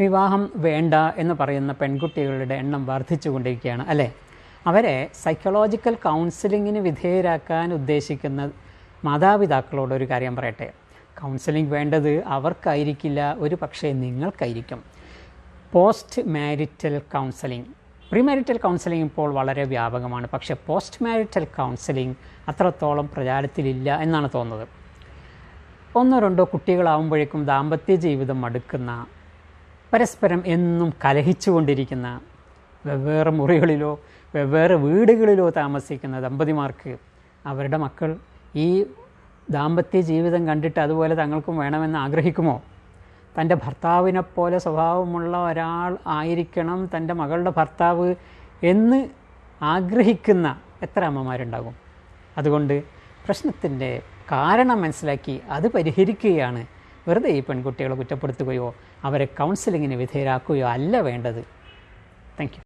വിവാഹം വേണ്ട എന്ന് പറയുന്ന പെൺകുട്ടികളുടെ എണ്ണം വർദ്ധിച്ചുകൊണ്ടിരിക്കുകയാണ് അല്ലേ? അവരെ സൈക്കോളജിക്കൽ കൗൺസിലിങ്ങിന് വിധേയരാക്കാൻ ഉദ്ദേശിക്കുന്ന മാതാപിതാക്കളോട് ഒരു കാര്യം പറയട്ടെ. കൗൺസിലിംഗ് വേണ്ടത് അവർക്കായിരിക്കില്ല ഒരു പക്ഷേ നിങ്ങൾക്കായിരിക്കും. Post marital counselling pre marital counselling ഇപ്പോൾ വളരെ വ്യാപകമാണ്. പക്ഷേ പോസ്റ്റ് മാരിറ്റൽ കൗൺസിലിംഗ് അത്രത്തോളം പ്രചാരത്തിലില്ല എന്നാണ് തോന്നുന്നത്. ഒന്നോ രണ്ടോ കുട്ടികളാവുമ്പോഴേക്കും ദാമ്പത്യ ജീവിതം മടുക്കുന്ന പരസ്പരം എന്നും കലഹിച്ചുകൊണ്ടിരിക്കുന്ന വെവ്വേറെ മുറികളിലോ വെവ്വേറെ വീടുകളിലോ താമസിക്കുന്ന ദമ്പതിമാർക്ക് അവരുടെ മക്കൾ ഈ ദാമ്പത്യ ജീവിതം കണ്ടിട്ട് അതുപോലെ തങ്ങൾക്കും വേണമെന്ന് ആഗ്രഹിക്കുമോ? തന്റെ ഭർത്താവിനെപ്പോലെ സ്വഭാവമുള്ള ഒരാൾ ആയിരിക്കണം തന്റെ മകളുടെ ഭർത്താവ് എന്ന് ആഗ്രഹിക്കുന്ന എത്ര അമ്മമാരുണ്ടാകും? അതുകൊണ്ട് പ്രശ്നത്തിന്റെ കാരണം മനസ്സിലാക്കി അത് പരിഹരിക്കുകയാണ് വെറുതെ ഈ പെൺകുട്ടികളെ കുറ്റപ്പെടുത്തുകയോ അവരെ കൗൺസിലിങ്ങിന് വിധേയരാക്കുകയോ അല്ല വേണ്ടത്. താങ്ക്